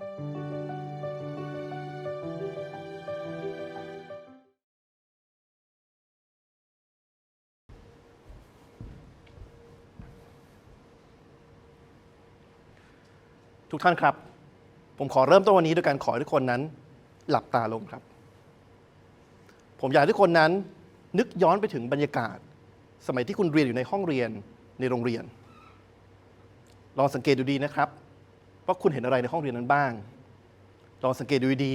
ทุกท่านครับ ผมขอเริ่มต้นวันนี้ด้วยการขอให้ทุกคนนั้น หลับตาลงครับ ผมอยากให้ทุกคนนั้น นึกย้อนไปถึงบรรยากาศ สมัยที่คุณเรียนอยู่ในห้องเรียนในโรงเรียน ลองสังเกตดูดีนะครับ ว่าคุณเห็นอะไรในห้องเรียนนั้นบ้างลองสังเกตดูดี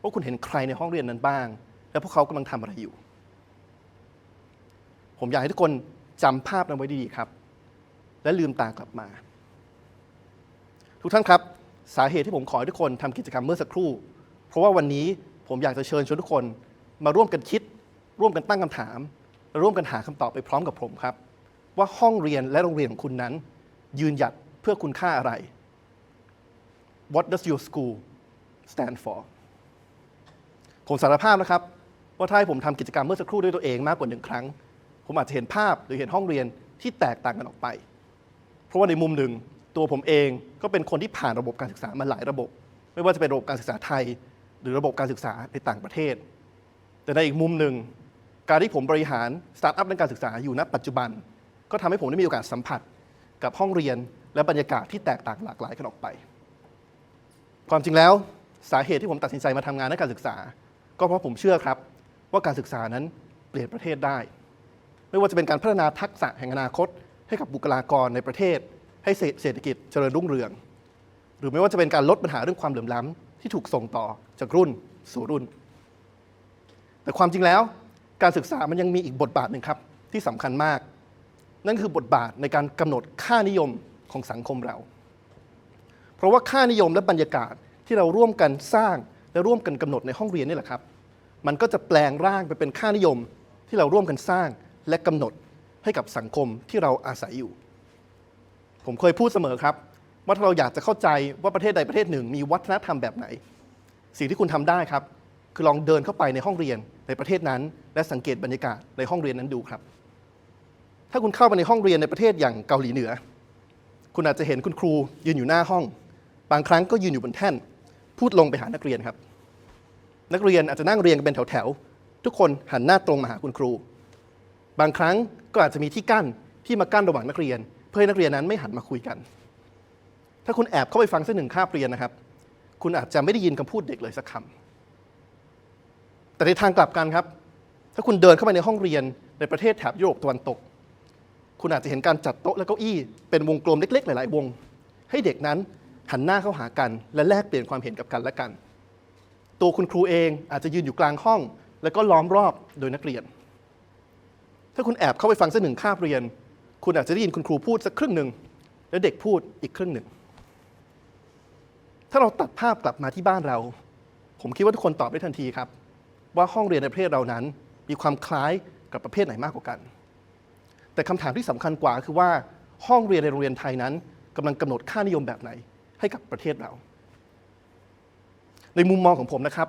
ว่าคุณเห็นใครในห้องเรียนนั้นบ้าง และพวกเขากำลังทำอะไรอยู่ ผมอยากให้ทุกคนจำภาพนั้นไว้ดีๆครับ และลืมตากลับมา ทุกท่านครับ สาเหตุที่ผมขอให้ทุกคนทำกิจกรรมเมื่อสักครู่ เพราะว่าวันนี้ผมอยากจะเชิญชวนทุกคนมาร่วมกันคิด ร่วมกันตั้งคำถามและร่วมกันหาคำตอบไปพร้อมกับผมครับ ว่าห้องเรียนและโรงเรียนของคุณนั้น ยืนหยัดเพื่อคุณค่าอะไร What does your school stand for ผมสารภาพนะครับ ว่าถ้าให้ผมทำกิจกรรมเมื่อสักครู่ด้วยตัวเองมากกว่าหนึ่งครั้ง ผมอาจจะเห็นภาพหรือเห็นห้องเรียนที่แตกต่างกันออกไป เพราะว่าในมุมหนึ่งตัวผมเองก็เป็นคนที่ผ่านระบบการศึกษามาหลายระบบ ไม่ว่าจะเป็นระบบการศึกษาไทย หรือระบบการศึกษาในต่างประเทศ แต่ในอีกมุมหนึ่ง การที่ผมบริหารสตาร์ทอัพในการศึกษาอยู่ณปัจจุบัน ก็ทำให้ผมได้มีโอกาสสัมผัส กับห้องเรียนและบรรยากาศที่แตกต่างหลากหลายกันออกไป ความจริงแล้วสาเหตุที่ผมตัดสินใจมาทำงานในการศึกษา ก็เพราะผมเชื่อครับ ว่าการศึกษานั้นเปลี่ยนประเทศได้ ไม่ว่าจะเป็นการพัฒนาทักษะแห่งอนาคต ให้กับบุคลากรในประเทศ ให้เศรษฐกิจเจริญรุ่งเรือง หรือไม่ว่าจะเป็นการลดปัญหาเรื่องความเหลื่อมล้ำที่ถูกส่งต่อจากรุ่นสู่รุ่น แต่ความจริงแล้ว การศึกษามันยังมีอีกบทบาทหนึ่งครับที่สำคัญมาก นั่นคือบทบาทในการกำหนดค่านิยมของสังคมเรา เพราะว่าค่านิยมและบรรยากาศที่เราร่วมกันสร้างและร่วมกันกำหนดในห้องเรียนนี่แหละครับ มันก็จะแปลงร่างไปเป็นค่านิยมที่เราร่วมกันสร้างและกำหนดให้กับสังคมที่เราอาศัยอยู่ ผมเคยพูดเสมอครับ ว่าถ้าเราอยากจะเข้าใจว่าประเทศใดประเทศหนึ่ง มีวัฒนธรรมแบบไหน สิ่งที่คุณทำได้ครับ คือลองเดินเข้าไปในห้องเรียนในประเทศนั้น และสังเกตบรรยากาศในห้องเรียนนั้นดูครับ ถ้าคุณเข้าไปในห้องเรียนในประเทศอย่างเกาหลีเหนือ คุณอาจจะเห็นคุณครูยืนอยู่หน้าห้อง บางครั้งก็ยืนอยู่บนแท่น พูดลงไปหานักเรียนครับ นักเรียนอาจจะนั่งเรียงกันเป็นแถวๆ ทุกคนหันหน้าตรงมาหาคุณครู บางครั้งก็อาจจะมีที่กั้นที่มากั้นระหว่างนักเรียน เพื่อให้นักเรียนนั้นไม่หันมาคุยกัน ถ้าคุณแอบเข้าไปฟังสักหนึ่งคาบเรียนนะครับ คุณอาจจะไม่ได้ยินคำพูดเด็กเลยสักคำแต่ในทางกลับกันครับ ถ้าคุณเดินเข้าไปในห้องเรียนในประเทศแถบยุโรปตะวันตก คุณอาจจะเห็นการจัดโต๊ะและเก้าอี้เป็นวงกลมเล็ก ๆ หลาย ๆ วง ให้เด็กนั้น หันหน้าเข้าหากัน และแลกเปลี่ยนความเห็นกับกันและกัน ตัวคุณครูเองอาจจะยืนอยู่กลางห้อง แล้วก็ล้อมรอบโดยนักเรียน ถ้าคุณแอบเข้าไปฟังสักหนึ่งคาบเรียน คุณอาจจะได้ยินคุณครูพูดสักครึ่งหนึ่งแล้วเด็กพูดอีกครึ่งหนึ่ง ถ้าเราตัดภาพกลับมาที่บ้านเรา ผมคิดว่าทุกคนตอบได้ทันทีครับ ว่าห้องเรียนในประเทศเรานั้น มีความคล้ายกับประเภทไหนมากกว่ากัน แต่คำถามที่สำคัญกว่าคือว่าห้องเรียนในโรงเรียนไทยนั้นกำลังกำหนดค่านิยมแบบไหน ให้กับประเทศเรา ในมุมมองของผมนะครับ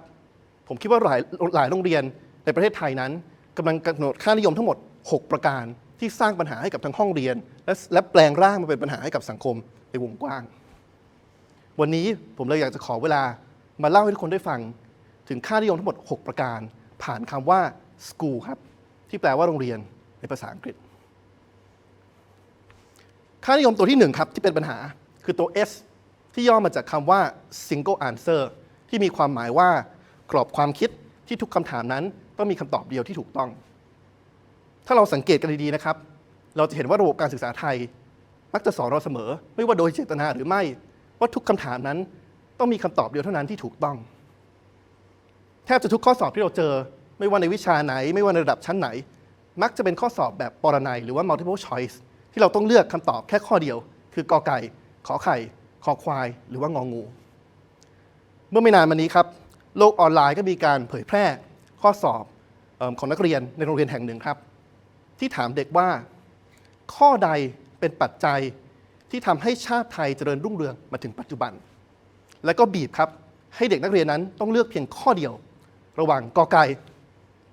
ผมคิดว่าหลายหลายโรงเรียนในประเทศไทยนั้นกำลังกำหนดค่านิยมทั้งหมด 6 ประการที่สร้างปัญหาให้กับทั้งห้องเรียน และและแปลงร่างมาเป็นปัญหาให้กับสังคมในวงกว้าง วันนี้ผมเลยอยากจะขอเวลามาเล่าให้ทุกคนได้ฟัง ถึงค่านิยมทั้งหมด 6 ประการ ผ่านคำว่า school ครับ ที่แปลว่าโรงเรียนในภาษาอังกฤษ ค่านิยมตัวที่หนึ่งครับ ที่เป็นปัญหาคือตัว S ที่ย่อมาจากคำว่า single answer ที่มีความหมายว่ากรอบความคิดที่ทุกคำถามนั้นต้องมีคำตอบเดียวที่ถูกต้อง ถ้าเราสังเกตกันดีๆนะครับ เราจะเห็นว่าระบบการศึกษาไทย มักจะสอนเราเสมอ ไม่ว่าโดยเจตนาหรือไม่ ว่าทุกคำถามนั้นต้องมีคำตอบเดียวเท่านั้นที่ถูกต้อง แทบจะทุกข้อสอบที่เราเจอ ไม่ว่าในวิชาไหน ไม่ว่าในระดับชั้นไหน มักจะเป็นข้อสอบแบบปรนัยหรือว่า multiple choice ที่เราต้องเลือกคำตอบแค่ข้อเดียว คือกอไก่ ขอไข่ คอควาย หรือว่างองู เมื่อไม่นานมานี้ครับ โลกออนไลน์ก็มีการเผยแพร่ข้อสอบออของนักเรียนในโรงเรียนแห่งหนึ่งครับ ที่ถามเด็กว่า ข้อใดเป็นปัจจัยที่ทำให้ชาติไทยเจริญรุ่งเรืองมาถึงปัจจุบัน แล้วก็บีบครับ ให้เด็กนักเรียนนั้นต้องเลือกเพียงข้อเดียว ระหว่างกอไก่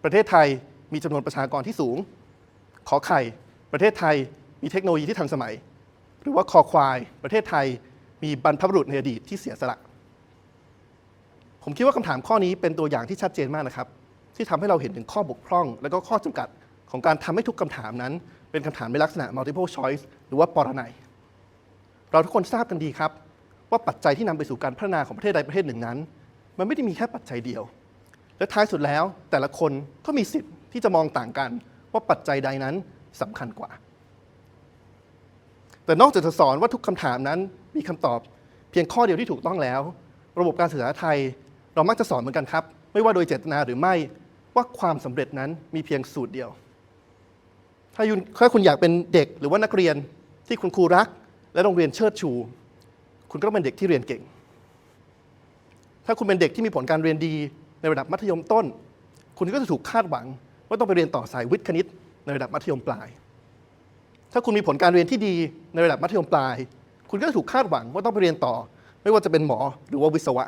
ประเทศไทยมีจำนวนประชากรที่สูง ขอไข่ ประเทศไทยมีเทคโนโลยีที่ทันสมัย หรือว่าคอควาย ประเทศไทย มีบรรพบุรุษในอดีตที่เสียสละ ผมคิดว่าคำถามข้อนี้เป็นตัวอย่างที่ชัดเจนมากนะครับ ที่ทำให้เราเห็นถึงข้อบกพร่อง และก็ข้อจำกัดของการทำให้ทุกคำถามนั้น เป็นคำถามในลักษณะ multiple choice หรือว่าปรนัยเราทุกคนทราบกันดีครับ ว่าปัจจัยที่นำไปสู่การพัฒนาของประเทศใดประเทศหนึ่งนั้น มันไม่ได้มีแค่ปัจจัยเดียว และท้ายสุดแล้วแต่ละคนก็มีสิทธิ์ที่จะมองต่างกัน ว่าปัจจัยใดนั้นสำคัญกว่า แต่นอกจากจะสอนว่าทุกคำถามนั้น มีคำตอบเพียงข้อเดียวที่ถูกต้องแล้ว ระบบการศึกษาไทย เรามักจะสอนเหมือนกันครับ ไม่ว่าโดยเจตนาหรือไม่ว่าความสำเร็จนั้นมีเพียงสูตรเดียว ถ้าคุณถ้าคุณอยากเป็นเด็กหรือว่านักเรียนที่คุณครูรัก และโรงเรียนเชิดชู คุณก็ต้องเป็นเด็กที่เรียนเก่ง ถ้าคุณเป็นเด็กที่มีผลการเรียนดีในระดับมัธยมต้น คุณก็จะถูกคาดหวัง ว่าต้องไปเรียนต่อสายวิทย์คณิตในระดับมัธยมปลาย ถ้าคุณมีผลการเรียนที่ดีในระดับมัธยมปลาย คุณก็ถูกคาดหวังว่าต้องไปเรียนต่อ ไม่ว่าจะเป็นหมอหรือว่าวิศวะ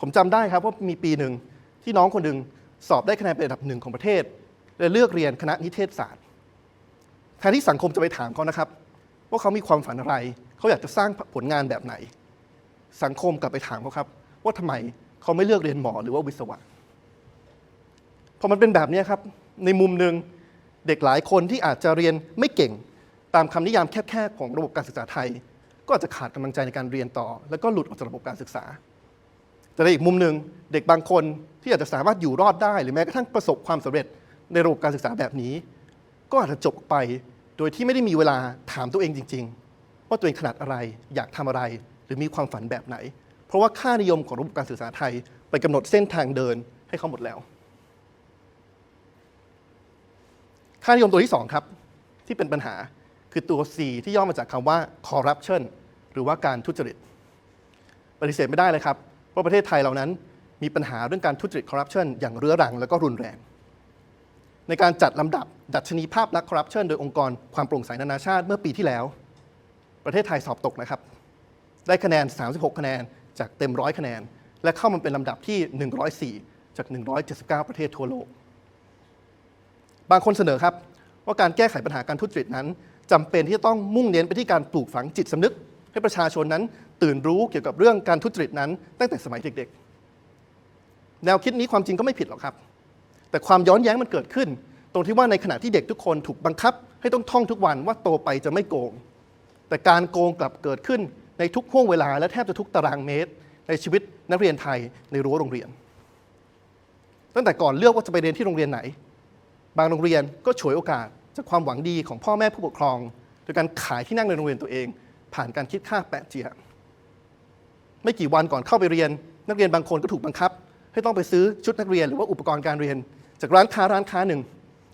ผมจำได้ครับว่ามีปีหนึ่งที่น้องคนหนึ่งสอบได้คะแนนเป็นอันดับหนึ่งของประเทศและเลือกเรียนคณะนิเทศศาสตร์แทนที่สังคมจะไปถามเขานะครับ ว่าเขามีความฝันอะไร เขาอยากจะสร้างผลงานแบบไหน สังคมกลับไปถามเขาครับ ว่าทำไมเขาไม่เลือกเรียนหมอหรือว่าวิศวะพอมันเป็นแบบนี้ครับ ในมุมหนึ่งเด็กหลายคนที่อาจจะเรียนไม่เก่ง ตามคำนิยามแคบๆของระบบการศึกษาไทย ก็อาจจะขาดกำลังใจในการเรียนต่อ แล้วก็หลุดออกจากระบบการศึกษา แต่ในอีกมุมหนึ่งเด็กบางคนที่อาจจะสามารถอยู่รอดได้ หรือแม้กระทั่งประสบความสำเร็จในระบบการศึกษาแบบนี้ ก็อาจจะจบไปโดยที่ไม่ได้มีเวลาถามตัวเองจริง ๆ ว่าตัวเองถนัดอะไรอยากทำอะไร หรือมีความฝันแบบไหน เพราะว่าค่านิยมของระบบการศึกษาไทย ไปกำหนดเส้นทางเดินให้เขาหมดแล้ว ค่านิยมตัวที่สองครับที่เป็นปัญหา คือตัว C ที่ย่อมาจากคำว่า corruption หรือว่าการทุจริต ปฏิเสธไม่ได้เลยครับว่าประเทศไทยเรานั้นมีปัญหาเรื่องการทุจริต corruption อย่างเรื้อรังและก็รุนแรง ในการจัดลำดับดัชนีภาพลักษณ์ corruption โดยองค์กรความโปร่งใสนานาชาติเมื่อปีที่แล้ว ประเทศไทยสอบตกนะครับ ได้คะแนน 36 คะแนนจากเต็มร้อยคะแนน และเข้ามาเป็นลำดับที่ 104 จาก 179 ประเทศทั่วโลก บางคนเสนอครับว่าการแก้ไขปัญหาการทุจริตนั้น จำเป็นที่จะต้องมุ่งเน้นไปที่การปลูกฝังจิตสำนึก ให้ประชาชนนั้นตื่นรู้เกี่ยวกับเรื่องการทุจริตนั้น ตั้งแต่สมัยเด็กๆ แนวคิดนี้ความจริงก็ไม่ผิดหรอกครับ แต่ความย้อนแย้งมันเกิดขึ้น ตรงที่ว่าในขณะที่เด็กทุกคนถูกบังคับ ให้ต้องท่องทุกวันว่าโตไปจะไม่โกง แต่การโกงกลับเกิดขึ้นในทุกห่วงเวลาและแทบจะทุกตารางเมตร ในชีวิตนักเรียนไทยในรั้วโรงเรียน ตั้งแต่ก่อนเลือกว่าจะไปเรียนที่โรงเรียนไหน บางโรงเรียนก็ฉวยโอกาส จากความหวังดีของพ่อแม่ผู้ปกครอง โดยการขายที่นั่งในโรงเรียนตัวเอง ผ่านการคิดค่าแปะเจียไม่กี่วันก่อนเข้าไปเรียน นักเรียนบางคนก็ถูกบังคับ ให้ต้องไปซื้อชุดนักเรียนหรือว่าอุปกรณ์การเรียน จากร้านค้าร้านค้าหนึ่ง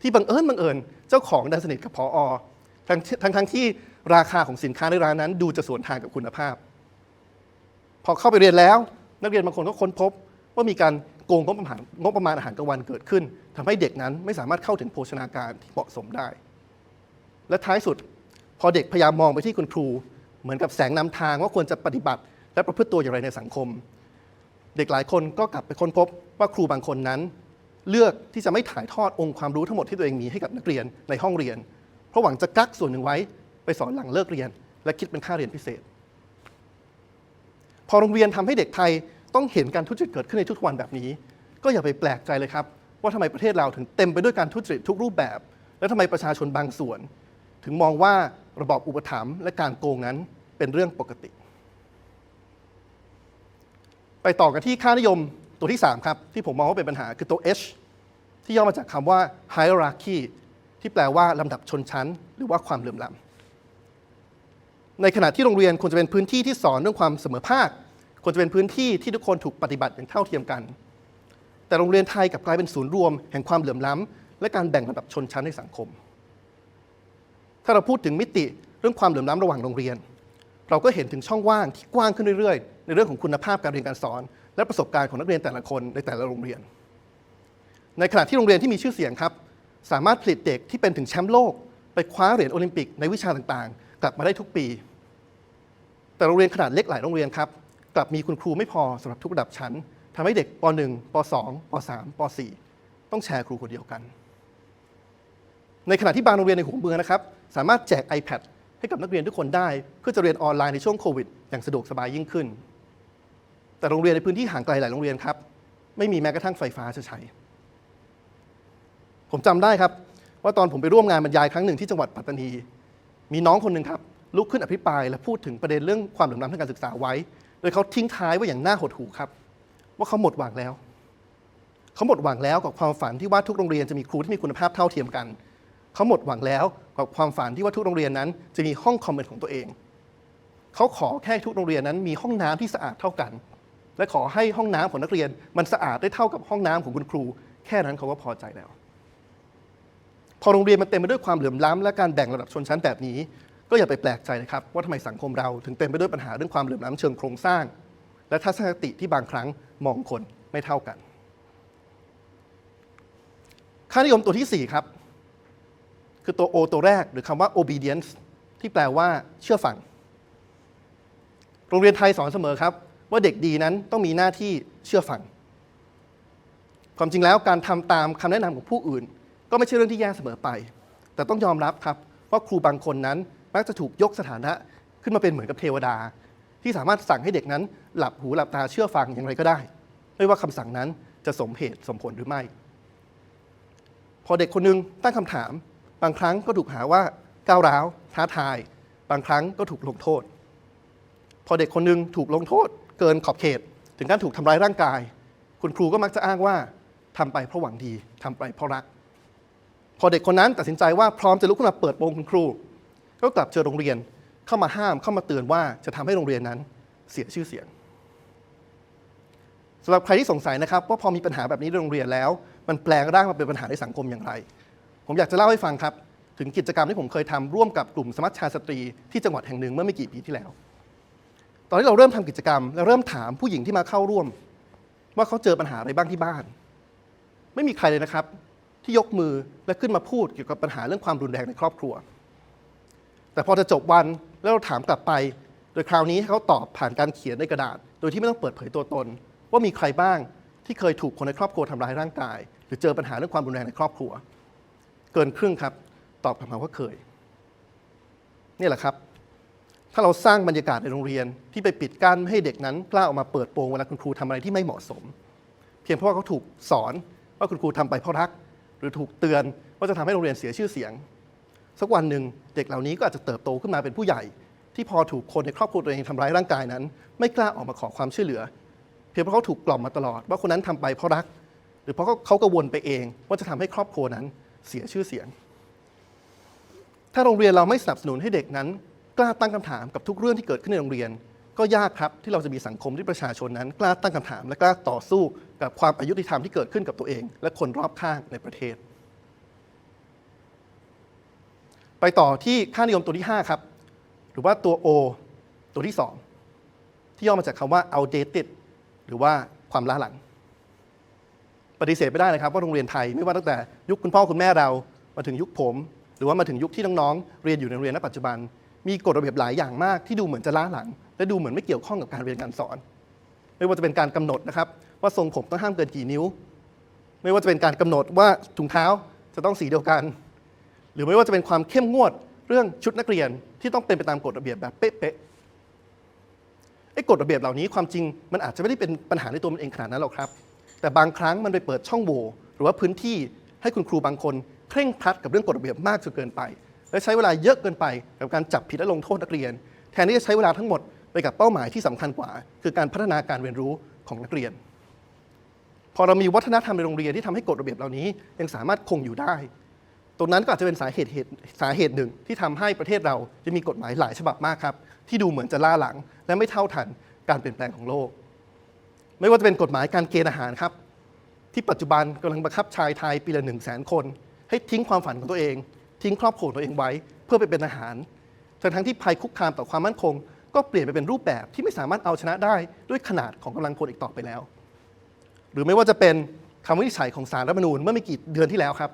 ที่บังเอิญบังเอิญเจ้าของดันสนิทกับพออทั้งทั้งทั้งที่ราคาของสินค้าในร้านนั้น ดูจะสวนทางกับคุณภาพ พอเข้าไปเรียนแล้ว นักเรียนบางคนก็ค้นพบว่ามีการ โกงงบประมาณงบประมาณอาหารกลางวันเกิดขึ้นทำให้เด็กนั้นไม่สามารถเข้าถึงโภชนาการที่เหมาะสมได้ และท้ายสุด พอเด็กพยายามมองไปที่คุณครู เหมือนกับแสงนำทางว่าควรจะปฏิบัติ และประพฤติตัวอย่างไรในสังคม เด็กหลายคนก็กลับไปค้นพบว่าครูบางคนนั้น เลือกที่จะไม่ถ่ายทอดองค์ความรู้ทั้งหมดที่ตัวเองมีให้กับนักเรียนในห้องเรียน เพราะหวังจะกักส่วนหนึ่งไว้ไปสอนหลังเลิกเรียน และคิดเป็นค่าเรียนพิเศษ พอโรงเรียนทำให้เด็กไทยต้องเห็นการทุจริตเกิดขึ้นในทุกวันแบบนี้ ก็อย่าไปแปลกใจเลยครับ ว่าทำไมประเทศเราถึงเต็มไปด้วยการทุจริตทุกรูปแบบ และทำไมประชาชนบางส่วน ถึงมองว่าระบอบอุปถัมภ์และการโกงนั้นเป็นเรื่องปกติ ไปต่อกันที่ค่านิยมตัวที่ 3 ครับ ที่ผมมองว่าเป็นปัญหาคือตัว H ที่ย่อมาจากคำว่า hierarchy ที่แปลว่าลำดับชนชั้น หรือว่าความเหลื่อมล้ำในขณะที่โรงเรียนควรจะเป็นพื้นที่ที่สอนเรื่องความเสมอภาคควรจะเป็นพื้นที่ที่ทุกคนถูกปฏิบัติอย่างเท่าเทียมกัน แต่โรงเรียนไทยกลับกลายเป็นศูนย์รวมแห่งความเหลื่อมล้ำและการแบ่งระดับชนชั้นในสังคม ถ้าเราพูดถึงมิติเรื่องความเหลื่อมล้ำระหว่างโรงเรียน เราก็เห็นถึงช่องว่างที่กว้างขึ้นเรื่อยๆ ในเรื่องของคุณภาพการเรียนการสอน และประสบการณ์ของนักเรียนแต่ละคนในแต่ละโรงเรียน ในขณะที่โรงเรียนที่มีชื่อเสียงครับ สามารถผลิตเด็กที่เป็นถึงแชมป์โลก ไปคว้าเหรียญโอลิมปิกในวิชาต่างๆ กลับมาได้ทุกปี แต่โรงเรียนขนาดเล็กหลายโรงเรียนครับกลับมีคุณครูไม่พอสำหรับทุกระดับชั้น ทำให้เด็กป .1 ป .2 ป .3 ป .4 ต้องแชร์ครูคนเดียวกัน ในขณะที่บางโรงเรียนในหัวเมืองนะครับ สามารถแจก iPad ให้กับนักเรียนทุกคนได้ เพื่อจะเรียนออนไลน์ในช่วงโควิด อย่างสะดวกสบายยิ่งขึ้น แต่โรงเรียนในพื้นที่ห่างไกลหลายโรงเรียนครับไม่มีแม้กระทั่งไฟฟ้าจะใช้ ผมจำได้ครับ ว่าตอนผมไปร่วมงานบรรยายครั้งหนึ่งที่จังหวัดปัตตานี มีน้องคนหนึ่งครับลุกขึ้นอภิปราย และพูดถึงประเด็นเรื่องความเหลื่อมล้ำทางการศึกษาไว้ โดยเขาทิ้งท้ายไว้อย่างน่าหดหู่ครับ ว่าเขาหมดหวังแล้ว เขาหมดหวังแล้วกับความฝันที่ว่าทุกโรงเรียนจะมีครูที่มีคุณภาพเท่าเทียมกัน เขาหมดหวังแล้วกับความฝันที่ว่าทุกโรงเรียนนั้น จะมีห้องคอมเป็นของตัวเอง เขาขอแค่ทุกโรงเรียนนั้นมีห้องน้ำที่สะอาดเท่ากัน และขอให้ห้องน้ำของนักเรียน มันสะอาดได้เท่ากับห้องน้ำของคุณครู แค่นั้นเขาก็พอใจแล้ว พอโรงเรียนมันเต็มไปด้วยความเหลื่อมล้ำและการแบ่งระดับชนชั้นแบบนี้ ก็อย่าไปแปลกใจนะครับว่าทำไมสังคมเราถึงเต็มไปด้วยปัญหาเรื่องความเหลื่อมล้ำเชิงโครงสร้าง และทัศนคติที่บางครั้งมองคนไม่เท่ากัน ค่านิยมตัวที่ 4 ครับ คือตัว O ตัวแรก หรือคำว่า obedience ที่แปลว่าเชื่อฟัง โรงเรียนไทยสอนเสมอครับ ว่าเด็กดีนั้นต้องมีหน้าที่เชื่อฟัง ความจริงแล้วการทำตามคำแนะนำของผู้อื่น ก็ไม่ใช่เรื่องที่แย่เสมอไป แต่ต้องยอมรับครับว่าครูบางคนนั้นมักจะถูกยกสถานะขึ้นมาเป็นเหมือนกับเทวดา ที่สามารถสั่งให้เด็กนั้น หลับหูหลับตาเชื่อฟังอย่างไรก็ได้ ไม่ว่าคำสั่งนั้นจะสมเหตุสมผลหรือไม่ พอเด็กคนหนึงตั้งคำถาม บางครั้งก็ถูกหาว่าก้าวร้าว ท้าทาย บางครั้งก็ถูกลงโทษ พอเด็กคนหนึงถูกลงโทษ เกินขอบเขต ถึงการถูกทำร้ายร่างกาย คุณครูก็มักจะอ้างว่าทำไปเพราะหวังดีทำไปเพราะรัก พอเด็กคนนั้นตัดสินใจว่าพร้อมจะลุกขึ้นมาเปิดโปงคุณครู ก็กลับเจอโรงเรียน เข้ามาห้ามเข้ามาเตือนว่าจะทำให้โรงเรียนนั้นเสียชื่อเสียงสำหรับใครที่สงสัยนะครับว่าพอมีปัญหาแบบนี้ในโรงเรียนแล้ว มันแปลงร่างมาเป็นปัญหาในสังคมอย่างไร ผมอยากจะเล่าให้ฟังครับ ถึงกิจกรรมที่ผมเคยทำร่วมกับกลุ่มสมัชชาสตรีที่จังหวัดแห่งหนึ่งเมื่อไม่กี่ปีที่แล้ว ตอนที่เราเริ่มทำกิจกรรมและเริ่มถามผู้หญิงที่มาเข้าร่วม ว่าเขาเจอปัญหาอะไรบ้างที่บ้าน ไม่มีใครเลยนะครับ ที่ยกมือและขึ้นมาพูดเกี่ยวกับปัญหาเรื่องความรุนแรงในครอบครัว แต่พอจะจบวัน แล้วเราถามกลับไป โดยคราวนี้ให้เขาตอบผ่านการเขียนในกระดาษ โดยที่ไม่ต้องเปิดเผยตัวตน ว่ามีใครบ้างที่เคยถูกคนในครอบครัวทำร้ายร่างกาย หรือเจอปัญหาเรื่องความรุนแรงในครอบครัว เกินครึ่งครับ ตอบกลับมาว่าเคย นี่แหละครับ ถ้าเราสร้างบรรยากาศในโรงเรียนที่ไปปิดกั้นไม่ให้เด็กนั้นกล้าออกมาเปิดโปงเวลาคุณครูทำอะไรที่ไม่เหมาะสม เพียงเพราะว่าเขาถูกสอนว่าคุณครูทำไปเพราะรัก หรือถูกเตือนว่าจะทำให้โรงเรียนเสียชื่อเสียง สักวันหนึ่งเด็กเหล่านี้ก็อาจจะเติบโตขึ้นมาเป็นผู้ใหญ่ ที่พอถูกคนในครอบครัวตัวเองทำร้ายร่างกายนั้น ไม่กล้าออกมาขอความช่วยเหลือ เพียงเพราะเขาถูกกล่อมมาตลอด ว่าคนนั้นทำไปเพราะรัก หรือเพราะเขากังวลไปเอง ว่าจะทำให้ครอบครัวนั้นเสียชื่อเสียง ถ้าโรงเรียนเราไม่สนับสนุนให้เด็กนั้น กล้าตั้งคำถามกับทุกเรื่องที่เกิดขึ้นในโรงเรียน ก็ยากครับที่เราจะมีสังคมที่ประชาชนนั้น กล้าตั้งคำถาม และกล้าต่อสู้กับความอายุติธรรมที่เกิดขึ้นกับตัวเอง และคนรอบข้างในประเทศ ไปต่อที่ค่านิยมตัวที่ 5 ครับ หรือว่าตัว O ตัวที่ 2 ที่ย่อมาจากคำว่า outdated หรือว่าความล้าหลัง ปฏิเสธไม่ได้นะครับว่าโรงเรียนไทยไม่ว่าตั้งแต่ยุคคุณพ่อคุณแม่เรามาถึงยุคผม หรือว่ามาถึงยุคที่น้องๆเรียนอยู่ในโรงเรียนณปัจจุบัน มีกฎระเบียบหลายอย่างมากที่ดูเหมือนจะล้าหลัง และดูเหมือนไม่เกี่ยวข้องกับการเรียนการสอน ไม่ว่าจะเป็นการกำหนดนะครับ ว่าทรงผมต้องห้ามเกินกี่นิ้ว ไม่ว่าจะเป็นการกำหนดว่าถุงเท้าจะต้องสีเดียวกัน หรือไม่ว่าจะเป็นความเข้มงวดเรื่องชุดนักเรียนที่ต้องเป็นไปตามกฎระเบียบแบบเป๊ะๆไอ้กฎระเบียบเหล่านี้ความจริงมันอาจจะไม่ได้เป็นปัญหาในตัวมันเองขนาดนั้นหรอกครับ แต่บางครั้งมันไปเปิดช่องโหว่หรือว่าพื้นที่ให้คุณครูบางคน เคร่งครัดกับเรื่องกฎระเบียบมากจนเกินไป และใช้เวลาเยอะเกินไปกับการจับผิดและลงโทษนักเรียน แทนที่จะใช้เวลาทั้งหมดไปกับเป้าหมายที่สำคัญกว่า คือการพัฒนาการเรียนรู้ของนักเรียน พอเรามีวัฒนธรรมในโรงเรียนที่ทำให้กฎระเบียบเหล่านี้ยังสามารถคงอยู่ได้ ตรงนั้นก็อาจจะเป็นสาเหตุหตุสาเหตุหนึ่งที่ทำให้ประเทศเราจะมีกฎหมายหลายฉบับมากครับ ที่ดูเหมือนจะล่าหลัง และไม่เท่าทันการเปลี่ยนแปลงของโลก ไม่ว่าจะเป็นกฎหมายการเกณฑ์อาหารครับ ที่ปัจจุบันกำลังบังคับชายไทยปีละหนึ่งแสนคน ให้ทิ้งความฝันของตัวเอง ทิ้งครอบครัวตัวเองไว้ เพื่อไปเป็นทหารทั้งทั้งที่ภัยคุกคามต่อความมั่นคง ก็เปลี่ยนไปเป็นรูปแบบที่ไม่สามารถเอาชนะได้ด้วยขนาดของกำลังพลอีกต่อไปแล้ว หรือไม่ว่าจะเป็นคำวินิจฉัยของสารรัฐมนูญเมื่อไม่กี่เดือนที่แล้วครับ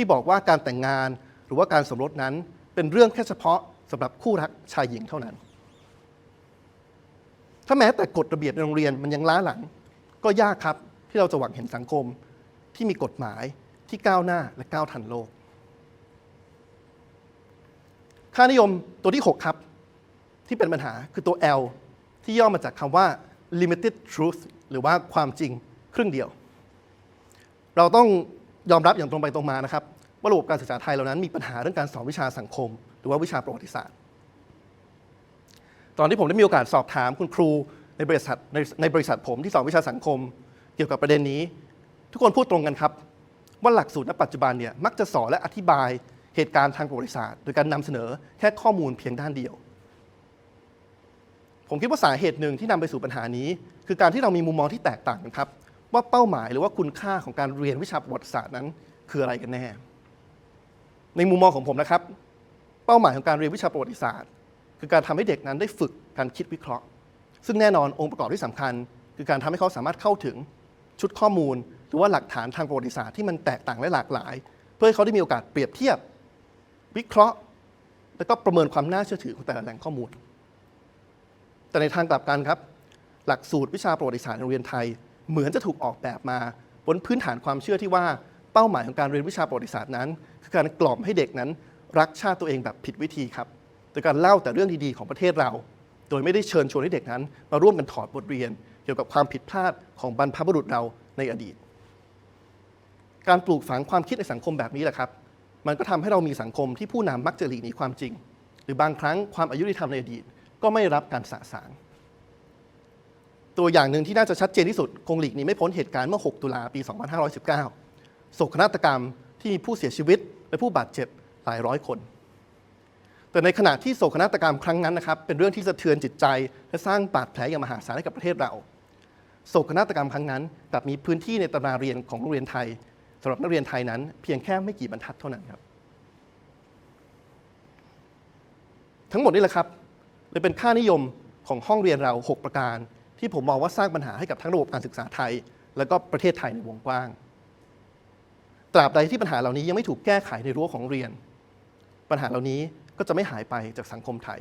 ที่บอกว่าการแต่งงานหรือว่าการสมรสนั้นเป็นเรื่องแค่เฉพาะสำหรับคู่รักชายหญิงเท่านั้น ถ้าแม้แต่กฎระเบียบในโรงเรียนมันยังล้าหลัง ก็ยากครับที่เราจะหวังเห็นสังคมที่มีกฎหมายที่ก้าวหน้าและก้าวทันโลก ค่านิยมตัวที่ 6 ครับ ที่เป็นปัญหาคือตัว L ที่ย่อมาจากคำว่า limited truth หรือว่าความจริงครึ่งเดียว เราต้อง ยอมรับอย่างตรงไปตรงมานะครับว่าระบบการศึกษาไทยเรานั้นมีปัญหาเรื่องการสอนวิชาสังคม หรือว่าวิชาประวัติศาสตร์ ตอนที่ผมได้มีโอกาสสอบถามคุณครูในบริษัทในในบริษัทผมที่สอนวิชาสังคม เกี่ยวกับประเด็นนี้ ทุกคนพูดตรงกันครับ ว่าหลักสูตรณปัจจุบันเนี่ยมักจะสอนและอธิบายเหตุการณ์ทางประวัติศาสตร์ โดยการนำเสนอแค่ข้อมูลเพียงด้านเดียว ผมคิดว่าสาเหตุหนึ่งที่นำไปสู่ปัญหานี้ คือการที่เรามีมุมมองที่แตกต่างกันครับ ว่าเป้าหมายหรือว่าคุณค่าของการเรียนวิชาประวัติศาสตร์นั้น คืออะไรกันแน่ ในมุมมองของผมนะครับ เป้าหมายของการเรียนวิชาประวัติศาสตร์ คือการทำให้เด็กนั้นได้ฝึกการคิดวิเคราะห์ ซึ่งแน่นอนองค์ประกอบที่สำคัญ คือการทำให้เขาสามารถเข้าถึงชุดข้อมูล หรือว่าหลักฐานทางประวัติศาสตร์ที่มันแตกต่างและหลากหลาย เพื่อให้เขาได้มีโอกาสเปรียบเทียบ วิเคราะห์ แล้วก็ประเมินความน่าเชื่อถือของแต่ละแหล่งข้อมูล แต่ในทางกลับกันครับ หลักสูตรวิชาประวัติศาสตร์ในโรงเรียนไทย เหมือนจะถูกออกแบบมาบนพื้นฐานความเชื่อที่ว่าเป้าหมายของการเรียนวิชาประวัติศาสตร์นั้น คือการกล่อมให้เด็กนั้น รักชาติตัวเองแบบผิดวิธีครับโดยการเล่าแต่เรื่องดีๆของประเทศเรา โดยไม่ได้เชิญชวนให้เด็กนั้น มาร่วมกันถอดบทเรียน เกี่ยวกับความผิดพลาดของบรรพบุรุษเราในอดีต การปลูกฝังความคิดในสังคมแบบนี้แหละครับ มันก็ทำให้เรามีสังคมที่ผู้นำมักจะหลีกหนีความจริง หรือบางครั้งความอายุติธรรมในอดีต ก็ไม่รับการสะสาง ตัวอย่างหนึ่งที่น่าจะชัดเจนที่สุด คงหลีกนีไม่พ้นเหตุการณ์เมื่อ 6 ตุลาปี 2519 โศกนาฏกรรมที่มีผู้เสียชีวิตและผู้บาดเจ็บหลายร้อยคน แต่ในขณะที่โศกนาฏกรรมครั้งนั้นนะครับ เป็นเรื่องที่สะเทือนจิตใจ และสร้างบาดแผลอย่างมหาศาลให้กับประเทศเรา โศกนาฏกรรมครั้งนั้นกลับมีพื้นที่ในตำราเรียนของโรงเรียนไทยสำหรับนักเรียนไทยนั้น เพียงแค่ไม่กี่บรรทัดเท่านั้นครับ ทั้งหมดนี่แหละครับเลยเป็นค่านิยมของห้องเรียนเรา 6 ประการ ที่ผมมองว่าสร้างปัญหาให้กับทั้งระบบการศึกษาไทย และก็ประเทศไทยในวงกว้าง ตราบใดที่ปัญหาเหล่านี้ยังไม่ถูกแก้ไขในรั้วของเรียน ปัญหาเหล่านี้ก็จะไม่หายไปจากสังคมไทย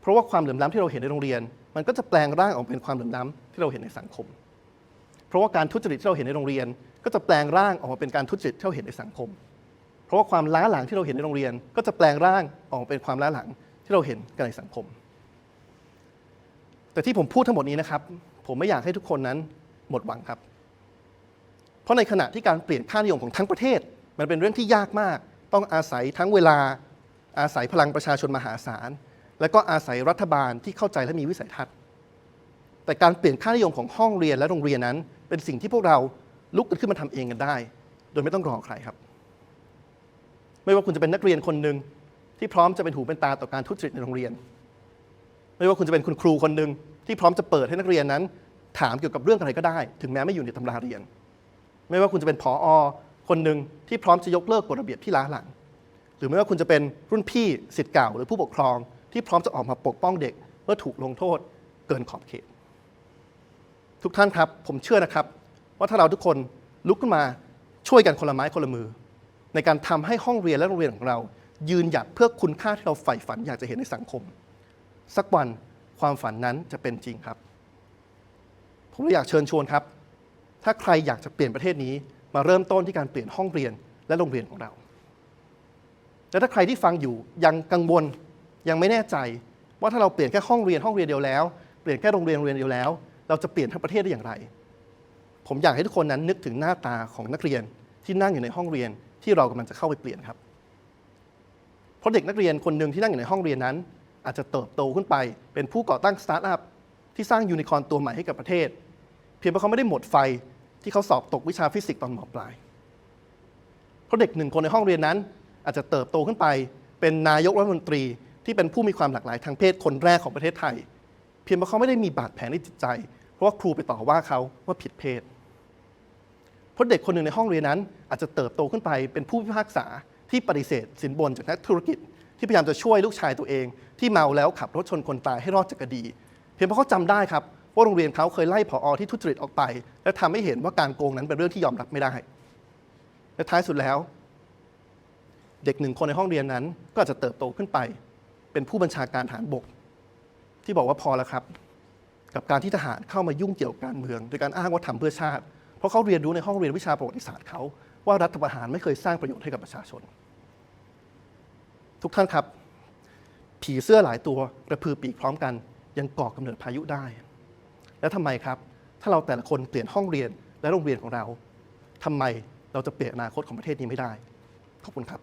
เพราะว่าความเหลื่อมล้ำที่เราเห็นในโรงเรียน มันก็จะแปลงร่างออกเป็นความเหลื่อมล้ำที่เราเห็นในสังคม เพราะว่าการทุจริตที่เราเห็นในโรงเรียน ก็จะแปลงร่างออกมาเป็นการทุจริตที่เราเห็นในสังคม เพราะว่าความล้าหลังที่เราเห็นในโรงเรียน ก็จะแปลงร่างออกมาเป็นความล้าหลังที่เราเห็นกันในสังคม แต่ที่ผมพูดทั้งหมดนี้นะครับ ผมไม่อยากให้ทุกคนนั้นหมดหวังครับ เพราะในขณะที่การเปลี่ยนค่านิยมของทั้งประเทศ มันเป็นเรื่องที่ยากมาก ต้องอาศัยทั้งเวลา อาศัยพลังประชาชนมหาศาล และก็อาศัยรัฐบาลที่เข้าใจและมีวิสัยทัศน์ แต่การเปลี่ยนค่านิยมของห้องเรียนและโรงเรียนนั้น เป็นสิ่งที่พวกเราลุกขึ้นมาทำเองกันได้ โดยไม่ต้องรอใครครับ ไม่ว่าคุณจะเป็นนักเรียนคนหนึ่งที่พร้อมจะเป็นหูเป็นตาต่อการทุจริตในโรงเรียน ไม่ว่าคุณจะเป็นคุณครูคนหนึ่งที่พร้อมจะเปิดให้นักเรียนนั้น ถามเกี่ยวกับเรื่องอะไรก็ได้ ถึงแม้ไม่อยู่ในตำราเรียน ไม่ว่าคุณจะเป็นผออคนหนึ่งที่พร้อมจะยกเลิกกฎระเบียบที่ล้าหลัง หรือไม่ว่าคุณจะเป็นรุ่นพี่สิทธิ์เก่าหรือผู้ปกครอง ที่พร้อมจะออกมาปกป้องเด็กเมื่อถูกลงโทษเกินขอบเขต ทุกท่านครับ ผมเชื่อนะครับ ว่าถ้าเราทุกคนลุกขึ้นมาช่วยกันคนละไม้คนละมือ ในการทำให้ห้องเรียนและโรงเรียนของเรา ยืนหยัดเพื่อคุณค่าที่เราใฝ่ฝันอยากจะเห็นในสังคม สักวันความฝันนั้นจะเป็นจริงครับ ผมเลยอยากเชิญชวนครับ ถ้าใครอยากจะเปลี่ยนประเทศนี้ มาเริ่มต้นที่การเปลี่ยนห้องเรียนและโรงเรียนของเรา และถ้าใครที่ฟังอยู่ยังกังวลยังไม่แน่ใจ ว่าถ้าเราเปลี่ยนแค่ห้องเรียนห้องเรียนเดียวแล้ว เปลี่ยนแค่โรงเรียนโรงเรียนเดียวแล้ว เราจะเปลี่ยนทั้งประเทศได้อย่างไร ผมอยากให้ทุกคนนั้นนึกถึงหน้าตาของนักเรียนที่นั่งอยู่ในห้องเรียนที่เรากำลังจะเข้าไปเปลี่ยนครับ เพราะเด็กนักเรียนคนหนึ่งที่นั่งอยู่ในห้องเรียนนั้น อาจจะเติบโตขึ้นไป เป็นผู้ก่อตั้งสตาร์ทอัพที่สร้างยูนิคอร์นตัวใหม่ให้กับประเทศ เพียงเพราะเขาไม่ได้หมดไฟที่เขาสอบตกวิชาฟิสิกส์ตอนมปลาย เพราะเด็กหนึ่งคนในห้องเรียนนั้น อาจจะเติบโตขึ้นไป เป็นนายกรัฐมนตรีที่เป็นผู้มีความหลากหลายทางเพศคนแรกของประเทศไทย เพียงเพราะเขาไม่ได้มีบาดแผลในจิตใจ เพราะว่าครูไปต่อว่าเขาว่าผิดเพศเพราะเด็กคนหนึ่งในห้องเรียนนั้น อาจจะเติบโตขึ้นไปเป็นผู้พิพากษาที่ปฏิเสธสินบนจากนักธุรกิจที่พยายามจะช่วยลูกชายตัวเอง ที่เมาแล้วขับรถชนคนตายให้รอดจากคดี เพียงเพราะเขาจำได้ครับว่าโรงเรียนเขาเคยไล่ผออที่ทุจริตออกไป และทำให้เห็นว่าการโกงนั้นเป็นเรื่องที่ยอมรับไม่ได้ และท้ายสุดแล้ว เด็กหนึ่งคนในห้องเรียนนั้น ก็จจะเติบโตขึ้นไป เป็นผู้บัญชาการฐานบก ที่บอกว่าพอแล้วครับ กับการที่ทหารเข้ามายุ่งเกี่ยวกับการเมือง โดยการอ้างว่าทำเพื่อชาติ เพราะเขาเรียนรู้ในห้องเรียนวิชาประวัติศาสตร์เขาว่ารัฐประหารไม่เคยสร้างประโยชน์ให้กับประชาชน ทุกท่านครับ ผีเสื้อหลายตัวกระพือปีกพร้อมกัน ยังก่อกำเนิดพายุได้ แล้วทำไมครับ ถ้าเราแต่ละคนเปลี่ยนห้องเรียนและโรงเรียนของเราทำไมเราจะเปลี่ยนอนาคตของประเทศนี้ไม่ได้ ขอบคุณครับ